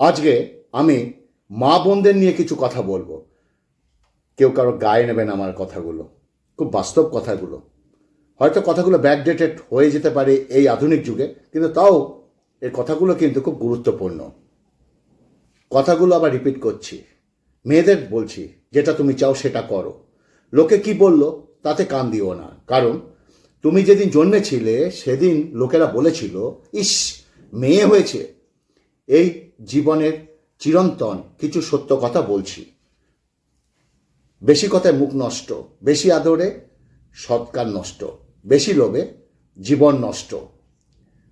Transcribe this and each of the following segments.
আজকে আমি মা বোনদের নিয়ে কিছু কথা বলব। কেউ কারও গায়ে নেবেন আমার কথাগুলো। খুব বাস্তব কথাগুলো। হয়তো কথাগুলো ব্যাকডেটেড হয়ে যেতে পারে এই আধুনিক যুগে, কিন্তু তাও এই কথাগুলো কিন্তু খুব গুরুত্বপূর্ণ। কথাগুলো আবার রিপিট করছি। মেয়েদের বলছি, যেটা তুমি চাও সেটা করো। লোকে কি বলল তাতে কান দিও না। কারণ তুমি যেদিন জন্মেছিলে, সেদিন লোকেরা বলেছিল, ইস, মেয়ে হয়েছে। এই জীবনের চিরন্তন কিছু সত্য কথা বলছি। বেশি কথায় মুখ নষ্ট, বেশি আদরে সৎকার নষ্ট, বেশি লোভে জীবন নষ্ট,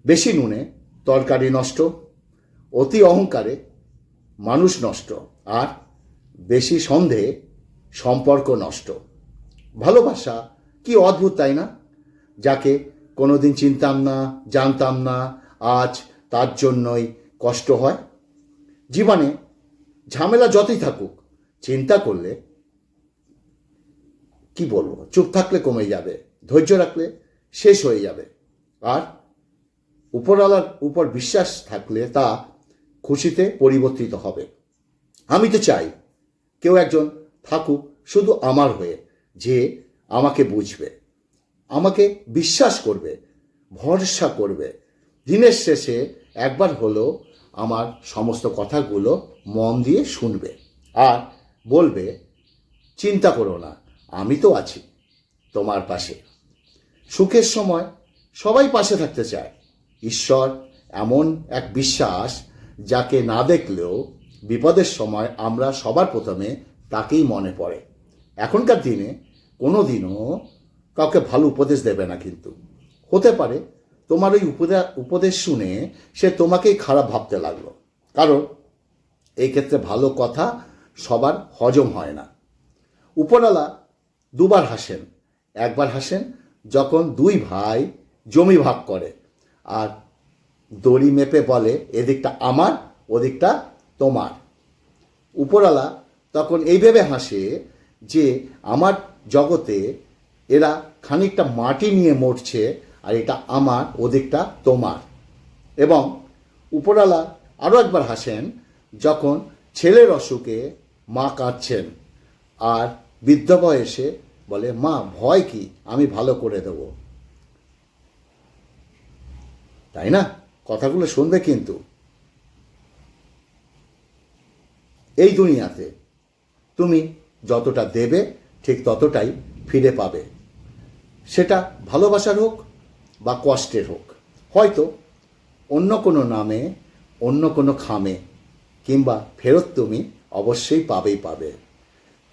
বেশি নুনে তরকারি নষ্ট, অতি অহংকারে মানুষ নষ্ট, আর বেশি সন্দেহে সম্পর্ক নষ্ট। ভালোবাসা কি অদ্ভুত, তাই না? যাকে কোনোদিন চিনতাম না, জানতাম না, আজ তার জন্যই কষ্ট হয়। জীবনে ঝামেলা যতই থাকুক, চিন্তা করলে কি বলব? চুপ থাকলে কমে যাবে, ধৈর্য রাখলে শেষ হয়ে যাবে। আর উপরওয়ালার উপর বিশ্বাস থাকলে তা খুশিতে পরিবর্তিত হবে। আমি তো চাই কেউ একজন থাকুক শুধু আমার হয়ে, যে আমাকে বুঝবে, আমাকে বিশ্বাস করবে, ভরসা করবে। দিনের শেষে একবার হলেও আমার সমস্ত কথাগুলো মন দিয়ে শুনবে আর বলবে, চিন্তা করো না, আমি তো আছি তোমার পাশে। সুখের সময় সবাই পাশে থাকতে চায়। ঈশ্বর এমন এক বিশ্বাস যাকে না দেখলেও বিপদের সময় আমরা সবার প্রথমে তাকেই মনে পড়ে। এখনকার দিনে কোনো দিনও কাউকে ভালো উপদেশ দেবে না কিন্তু। হতে পারে তোমার ওই উপদে- উপদেশ শুনে সে তোমাকেই খারাপ ভাবতে লাগল। কারণ এই ক্ষেত্রে ভালো কথা সবার হজম হয় না। উপরওয়ালা দুবার হাসেন, একবার হাসেন, যখন দুই ভাই জমি ভাগ করে আর দড়ি মেপে বলে, এদিকটা আমার, ওদিকটা তোমার। উপরওয়ালা তখন এই ভেবে হাসে যে আমার জগতে এরা খানিকটা মাটি নিয়ে মরছে আর এটা আমার, ওদিকটা তোমার। এবং উপরওয়ালা আরও একবার হাসেন, যখন ছেলের অসুখে মা কাঁদছেন আর বৃদ্ধ বয়সে বলে, মা, ভয় কি? আমি ভালো করে দেবো। তাই না? কথাগুলো শুনবে কিন্তু। এই দুনিয়াতে তুমি যতটা দেবে, ঠিক ততটাই ফিরে পাবে। সেটা ভালোবাসার হোক বা কষ্টের হোক। হয়তো অন্য কোনো নামে, অন্য কোনো খামে কিংবা ফেরত তুমি অবশ্যই পাবেই পাবে।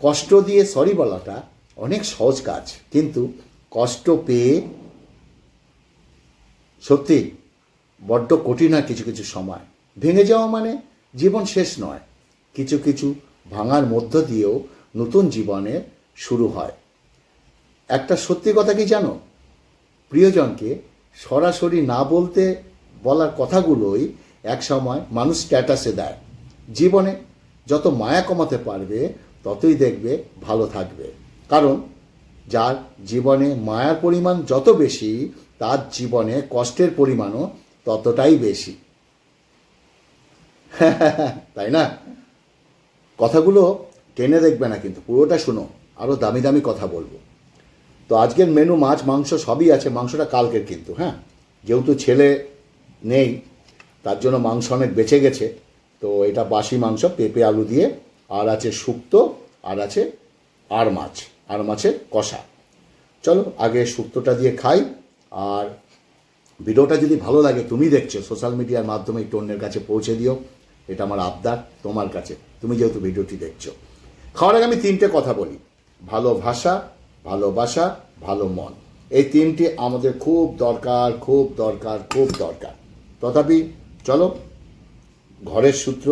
কষ্ট দিয়ে সরি বলাটা অনেক সহজ কাজ, কিন্তু কষ্ট পেয়ে সত্যি বড্ড কঠিন হয় কিছু কিছু সময়। ভেঙে যাওয়া মানে জীবন শেষ নয়। কিছু কিছু ভাঙার মধ্য দিয়েও নতুন জীবনের শুরু হয়। একটা সত্যি কথা কি জানো? প্রিয়জনকে সরাসরি না বলতে বলার কথাগুলোই এক সময় মানুষ স্ট্যাটাসে দেয়। জীবনে যত মায়া কমাতে পারবে, ততই দেখবে ভালো থাকবে। কারণ যার জীবনে মায়ার পরিমাণ যত বেশি, তার জীবনে কষ্টের পরিমাণও ততটাই বেশি। তাই না? কথাগুলো টেনে দেখবে না কিন্তু, পুরোটা শুনো আরও দামি দামি কথা বলব। তো আজকের মেনু মাছ, মাংস সবই আছে, মাংসটা কালকের কিন্তু হ্যাঁ? যেহেতু ছেলে নেই, তার জন্য মাংস অনেক বেঁচে গেছে, তো এটা বাসি মাংস, পেঁপে, আলু দিয়ে, আর আছে শুক্তো, আর আছে আর মাছ, আর মাছের কষা। চলো, আগে শুক্তোটা দিয়ে খাই, আর ভিডিওটা যদি ভালো লাগে, তুমি দেখছ সোশ্যাল মিডিয়ার মাধ্যমে একটু অন্যের কাছে পৌঁছে দিও, এটা আমার আবদার, তোমার কাছে, তুমি যেহেতু ভিডিওটি দেখছ। খাওয়ার আগে আমি তিনটে কথা বলি, ভালো ভাষা ভালোবাসা ভালো মন। এই তিনটি আমাদের খুব দরকার খুব দরকার খুব দরকার। তথাপি চলো ঘরের সূত্র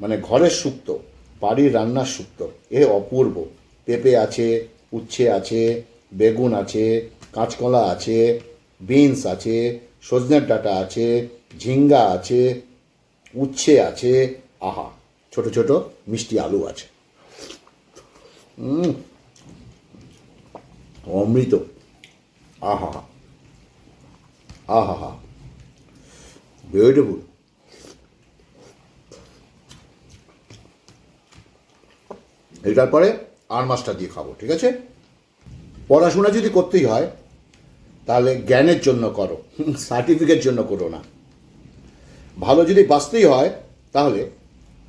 মানে ঘরের সুক্ত বাড়ির রান্নার সুক্ত এ অপূর্ব। পেঁপে আছে উচ্ছে আছে বেগুন আছে কাঁচকলা আছে বিনস আছে সজনের ডাঁটা আছে ঝিঙ্গা আছে উচ্ছে আছে আহা ছোট ছোট মিষ্টি আলু আছে। উম, অমৃত। আহা। আহা। হা বিউটিফুল এটার পরে আর মাছটা দিয়ে খাব, ঠিক আছে? পড়াশোনা যদি করতেই হয়, তাহলে জ্ঞানের জন্য করো, সার্টিফিকেট জন্য করো না। ভালো যদি বাঁচতেই হয়, তাহলে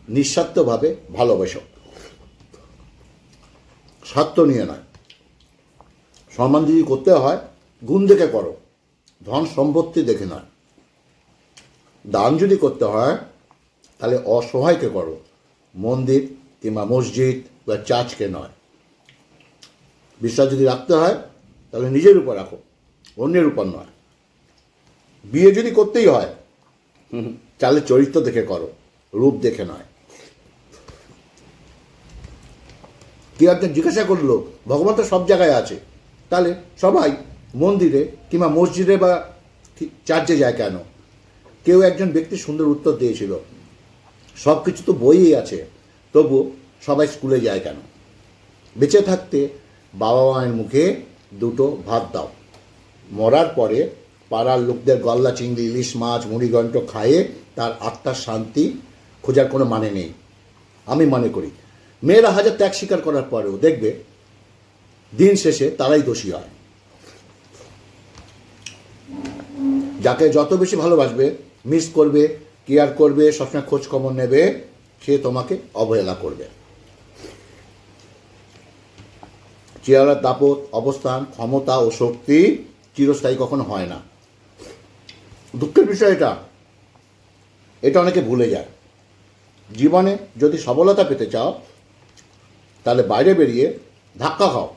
নিঃস্বার্থভাবে ভালোবাসো। স্বার্থ নিয়ে নয়। সম্মান যদি করতে হয়, গুণ দেখে করো। ধন সম্পত্তি দেখে নয়। দান যদি করতে হয়, তাহলে অসহায়কে করো। মন্দির কিংবা মসজিদ বা চার্চকে নয়। বিশ্বাস যদি রাখতে হয়, তাহলে নিজের উপর রাখো, অন্যের উপর নয়। বিয়ে যদি করতেই হয়, তাহলে চরিত্র দেখে করো, রূপ দেখে নয়। কেউ একজন জিজ্ঞাসা করল, ভগবান তো সব জায়গায় আছে। তাহলে সবাই মন্দিরে কিংবা মসজিদে বা চার্চে যায় কেন? কেউ একজন ব্যক্তি সুন্দর উত্তর দিয়েছিল সব কিছু তো বইই আছে তবু সবাই স্কুলে যায় কেন? বেঁচে থাকতে বাবা মায়ের মুখে দুটো ভাত দাও, মরার পরে পাড়ার লোকদের গল্লা চিংড়ি, ইলিশ মাছ, মুড়িঘণ্ট খায়ে তার আত্মার শান্তি খোঁজার কোনো মানে নেই। আমি মনে করি, মেয়েরা হাজার ত্যাগ স্বীকার করার পরেও দেখবে দিন শেষে তারাই দোষী হয়। যাকে যত বেশি ভালোবাসবে মিস করবে কেয়ার করবে, সবসময় খোঁজ খবর নেবে, সে তোমাকে অবহেলা করবে। চেহারার দাপট, অবস্থান, ক্ষমতা ও শক্তি চিরস্থায়ী কখনো হয় না। দুঃখের বিষয় এটা। এটা অনেকে ভুলে যায়। জীবনে যদি সফলতা পেতে চাও, তাহলে বাইরে বেরিয়ে ধাক্কা খাও।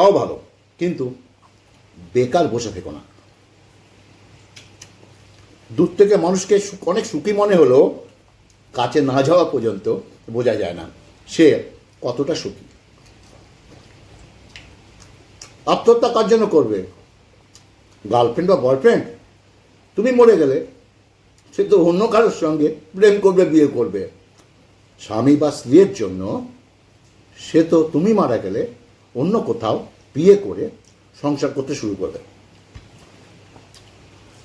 তাও ভালো, কিন্তু বেকার বসে থেকো না। দূর থেকে মানুষকে অনেক সুখী মনে হলেও কাছে না যাওয়া পর্যন্ত বোঝা যায় না সে কতটা সুখী। আত্মহত্যা কার জন্য করবে? গার্লফ্রেন্ড বা বয়ফ্রেন্ড তুমি মরে গেলে সে তো অন্য কারোর সঙ্গে প্রেম করবে, বিয়ে করবে। স্বামী বা স্ত্রীর জন্য সে তো তুমি মারা গেলে অন্য কোথাও বিয়ে করে সংসার করতে শুরু করবে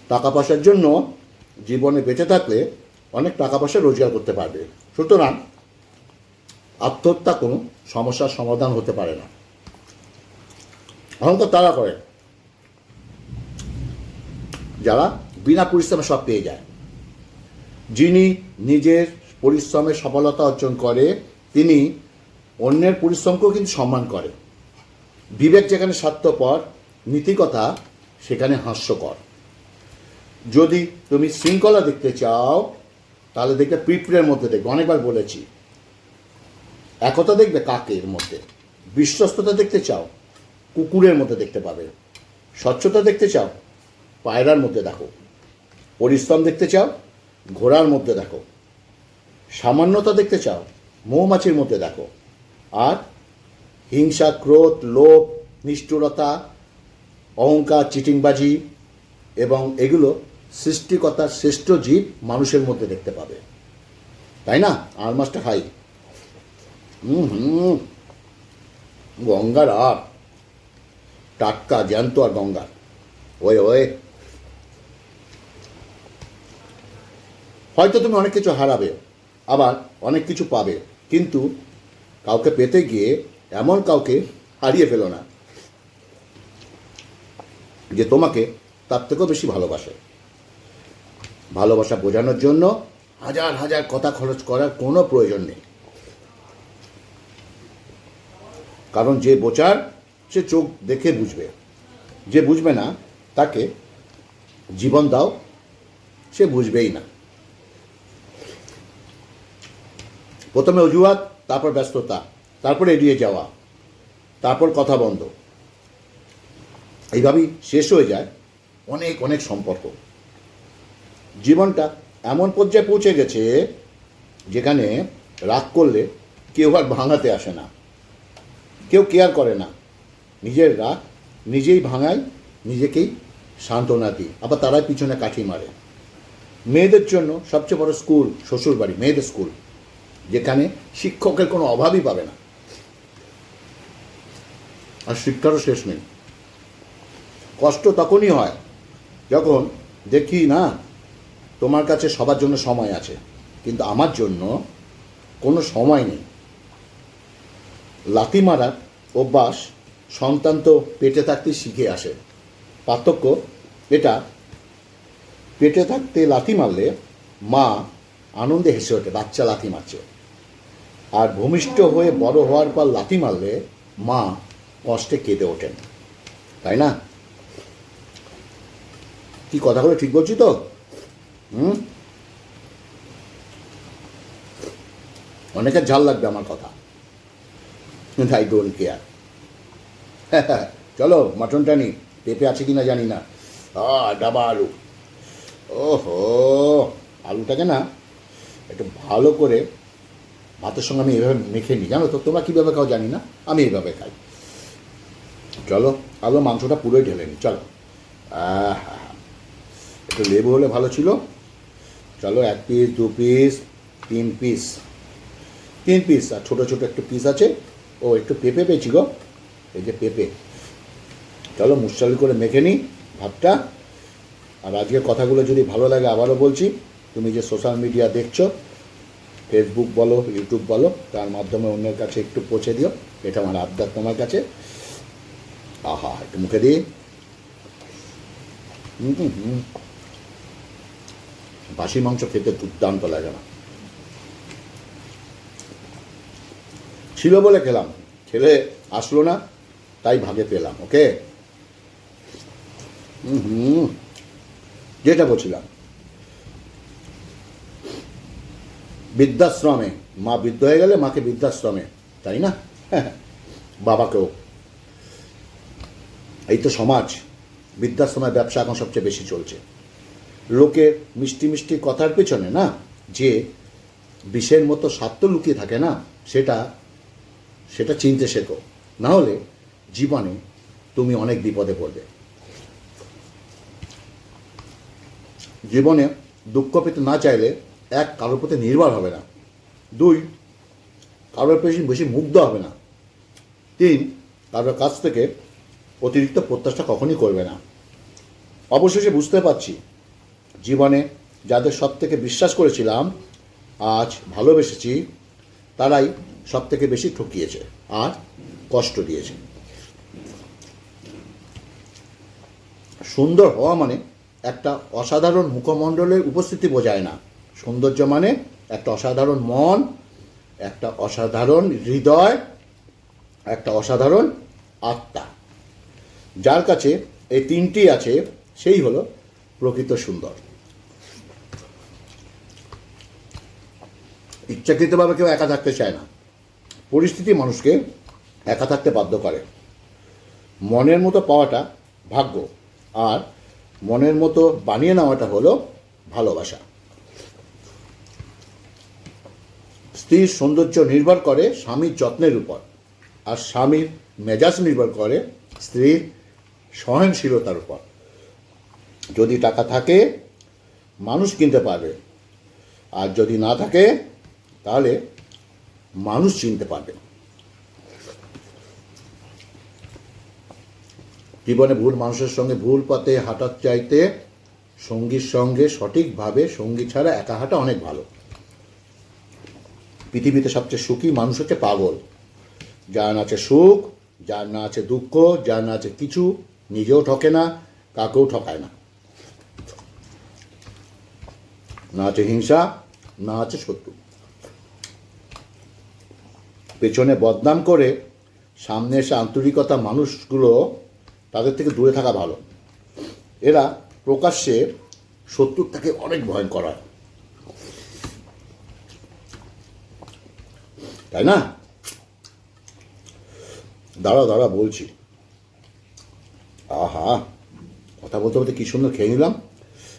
টাকা পয়সার জন্য জীবনে বেঁচে থাকলে অনেক টাকা পয়সা রোজগার করতে পারবে। সুতরাং আত্মহত্যা কোনো সমস্যার সমাধান হতে পারে না। অহংকার তারা করে। যারা বিনা পরিশ্রমে সব পেয়ে যায়। যিনি নিজের পরিশ্রমে সফলতা অর্জন করে, তিনি অন্যের পরিশ্রমকেও কিন্তু সম্মান করে। বিবেক যেখানে স্বার্থপর, নীতিকথা সেখানে হাস্যকর। যদি তুমি শৃঙ্খলা দেখতে চাও, তাহলে দেখবে পিঁপড়ের মধ্যে দেখবে। অনেকবার বলেছি। একতা দেখবে কাকের মধ্যে। বিশ্বস্ততা দেখতে চাও, কুকুরের মধ্যে দেখতে পাবে। স্বচ্ছতা দেখতে চাও, পায়রার মধ্যে দেখো। পরিশ্রম দেখতে চাও, ঘোড়ার মধ্যে দেখো। সামান্যতা দেখতে চাও, মৌমাছির মধ্যে দেখো। আর হিংসা, ক্রোধ, লোভ, নিষ্ঠুরতা, অহংকার, চিটিংবাজি এবং এগুলো সৃষ্টিকতার শ্রেষ্ঠ জীব মানুষের মধ্যে দেখতে পাবে। তাই না? আর খাই হুম হুম। গঙ্গার আর। টাটকা, জ্যান্ত আর গঙ্গার। ওয়ে ওয়ে। হয়তো তুমি অনেক কিছু হারাবে, আবার অনেক কিছু পাবে, কিন্তু কাউকে পেতে গিয়ে এমন কাউকে হারিয়ে ফেলো না যে তোমাকে তার থেকেও বেশি ভালোবাসে। ভালোবাসা বোঝানোর জন্য হাজার হাজার কথা খরচ করার কোনো প্রয়োজন নেই। কারণ যে বোচার সে চোখ দেখে বুঝবে। যে বুঝবে না, তাকে জীবন দাও, সে বুঝবেই না। প্রথমে অজুহাত, তারপর ব্যস্ততা। তারপর এড়িয়ে যাওয়া, তারপর কথা বন্ধ। এইভাবেই শেষ হয়ে যায় অনেক অনেক সম্পর্ক। জীবনটা এমন পর্যায়ে পৌঁছে গেছে যেখানে রাগ করলে কেউ আর ভাঙাতে আসে না। কেউ কেয়ার করে না। নিজের রাগ নিজেই ভাঙায়, নিজেকেই সান্ত্বনা দিই। আবার তারাই পিছনে কাঠি মারে। মেয়েদের জন্য সবচেয়ে বড় স্কুল শ্বশুরবাড়ি, মেয়েদের স্কুল যেখানে শিক্ষকের কোনো অভাবই পাবে না। আর শিক্ষারও শেষ নেই। কষ্ট তখনই হয় যখন দেখি, না, তোমার কাছে সবার জন্য সময় আছে, কিন্তু আমার জন্য কোনো সময় নেই। লাথি মারার অভ্যাস সন্তান তো পেটে থাকতে শিখে আসে। পার্থক্য এটা, পেটে থাকতে লাথি মারলে মা আনন্দে হেসে ওঠে, বাচ্চা লাথি মারছে। আর ভূমিষ্ঠ হয়ে বড় হওয়ার পর লাথি মারলে মা কষ্টে কেঁদে ওঠেন। তাই না? কি কথাগুলো ঠিক বলছি তো? হুম? অনেকের ঝাল লাগবে আমার কথা। আই ডোন্ট কেয়ার চলো, মাটনটা নি। পেঁপে আছে কিনা জানি না। ডাবা আলু। ওহো, আলুটাকে না একটু ভালো করে ভাতের সঙ্গে আমি এভাবে মেখে নিই। জানো তো, তোমরা কীভাবে খাও জানি না। আমি এইভাবে খাই। চলো আলু মাংসটা পুরোই ঢেলে নিই চলো। একটু লেবু হলে ভালো ছিল। চলো, এক পিস দু পিস তিন পিস তিন পিস আর ছোটো ছোটো একটু পিস আছে। ও, একটু পেঁপে পেয়েছি গো। এই যে পেঁপে। চলো মুসালি করে মেখে নিই ভাবটা আর আজকের কথাগুলো যদি ভালো লাগে, আবারও বলছি, তুমি যে সোশ্যাল মিডিয়া দেখছ ফেসবুক বলো ইউটিউব বলো, তার মাধ্যমে অন্যের কাছে একটু পৌঁছে দিও। এটা আমার আবদার তোমার কাছে। আহা একটু মুখে দিই হুম বাসি মাংস খেতে দুর্দান্ত লাগে না ছিল বলে খেলাম ছেলে আসলো না তাই ভাগে পেলাম ওকে হুম যেটা বলছিলাম বৃদ্ধাশ্রমে মা বৃদ্ধ হয়ে গেলে মাকে বৃদ্ধাশ্রমে তাই না বাবাকেও এই তো সমাজ। বৃদ্ধাশ্রমের ব্যবসা এখন সবচেয়ে বেশি চলছে। লোকের মিষ্টি মিষ্টি কথার পেছনে না, যে বিষের মতো স্বার্থ লুকিয়ে থাকে না, সেটা সেটা চিনতে শেখো। না হলে জীবনে তুমি অনেক বিপদে পড়বে। জীবনে দুঃখ পেতে না চাইলে এক, কারোর প্রতি নির্ভর হবে না। দুই, কারোর বেশি বেশি মুগ্ধ হবে না। তিন, কারোর কাছ থেকে অতিরিক্ত প্রত্যাশা কখনই করবে না। অবশেষে বুঝতে পারছি, জীবনে যাদের সব থেকে বিশ্বাস করেছিলাম আজ ভালোবেসেছি, তারাই সব থেকে বেশি ঠকিয়েছে আর কষ্ট দিয়েছে। সুন্দর হওয়া মানে একটা অসাধারণ মুখমণ্ডলের উপস্থিতি বোঝায় না। সৌন্দর্য মানে একটা অসাধারণ মন, একটা অসাধারণ হৃদয়, একটা অসাধারণ আত্মা। যার কাছে এই তিনটি আছে, সেই হলো প্রকৃত সুন্দর। ইচ্ছাকৃতভাবে কেউ একা থাকতে চায় না। পরিস্থিতি মানুষকে একা থাকতে বাধ্য করে। মনের মতো পাওয়াটা ভাগ্য, আর মনের মতো বানিয়ে নেওয়াটা হলো ভালোবাসা। স্ত্রীর সৌন্দর্য নির্ভর করে স্বামীর যত্নের উপর, আর স্বামীর মেজাজ নির্ভর করে স্ত্রীর সহনশীলতার উপর। যদি টাকা থাকে, মানুষ কিনতে পারবে। আর যদি না থাকে, তাহলে মানুষ চিনতে পারবে। জীবনে ভুল মানুষের সঙ্গে ভুল পথে হাঁটার চাইতে সঙ্গীর সঙ্গে সঠিকভাবে সঙ্গী ছাড়া একা হাঁটা অনেক ভালো। পৃথিবীতে সবচেয়ে সুখী মানুষ হচ্ছে পাগল। যার না আছে সুখ, যার না আছে দুঃখ, যার না আছে কিছু নিজেও ঠকে না, কাকেও ঠকায় না। না আছে হিংসা, না আছে শত্রু। পেছনে বদনাম করে সামনে এসে আন্তরিকতা মানুষগুলো তাদের থেকে দূরে থাকা ভালো। এরা প্রকাশ্যে শত্রুর থেকে অনেক ভয়ঙ্কর হয়। তাই না? দাঁড়া দাঁড়া বলছি। আহা, কথা বলতে বলতে কি সুন্দর খেয়ে নিলাম।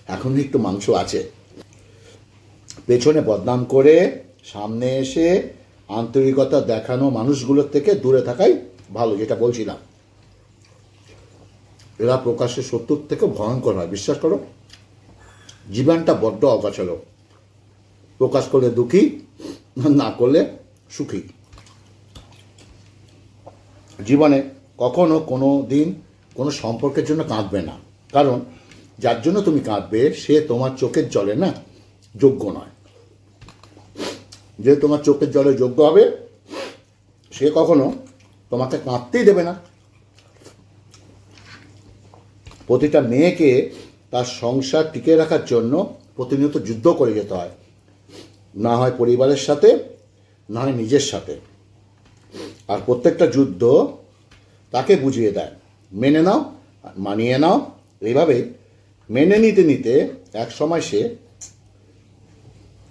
এখন একটু মাংস আছে। পেছনে বদনাম করে সামনে এসে আন্তরিকতা দেখানো মানুষগুলোর থেকে দূরে থাকাই ভালো, যেটা বলছিলাম। এরা প্রকাশ্যে শত্রুর থেকে ভয়ঙ্কর হয়, বিশ্বাস করো। জীবনটা বড্ড অগাছালো। প্রকাশ করলে দুঃখী, না করলে সুখী। জীবনে কখনো কোনো দিন কোনো সম্পর্কের জন্য কাঁদবে না। কারণ যার জন্য তুমি কাঁদবে, সে তোমার চোখের জলে না যোগ্য নয়। যে তোমার চোখের জলে যোগ্য হবে, সে কখনো তোমাকে কাঁদতেই দেবে না। প্রতিটা মেয়েকে তার সংসার টিকে রাখার জন্য প্রতিনিয়ত যুদ্ধ করে যেতে হয়। না হয় পরিবারের সাথে, না হয় নিজের সাথে। আর প্রত্যেকটা যুদ্ধ তাকে বুঝিয়ে দেয়। মেনে নাও মানিয়ে নাও। এইভাবে মেনে নিতে নিতে এক সময় সে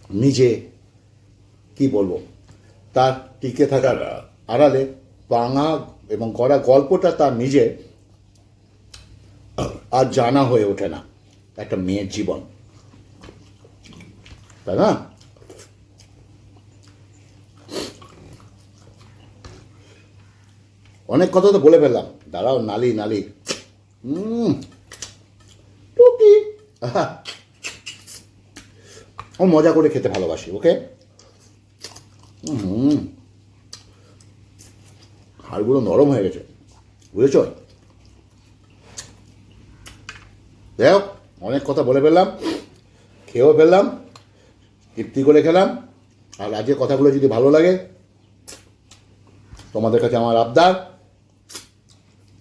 নিজে, কি বলব, তার টিকে থাকার আড়ালে ভাঙা এবং করা গল্পটা তার নিজে আর জানা হয়ে ওঠে না। একটা মেয়ের জীবন। তাই না? অনেক কথা তো বলে ফেললাম। দাঁড়াও নালি নালি। হুম টুকি ও মজা করে খেতে ভালোবাসি ওকে? হুম হাড়গুলো নরম হয়ে গেছে বুঝেছ? যাই হোক অনেক কথা বলে ফেললাম খেয়েও ফেললাম তৃপ্তি করে খেলাম। আর আজকের কথাগুলো যদি ভালো লাগে তোমাদের কাছে আমার আবদার।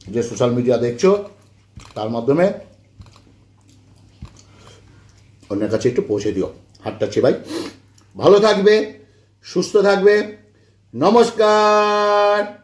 যে সোশ্যাল মিডিয়া দেখছ, তার মাধ্যমে অন্যের কাছে একটু পৌঁছে দিও। হাতটা ভাই ভালো থাকবে, সুস্থ থাকবে। নমস্কার!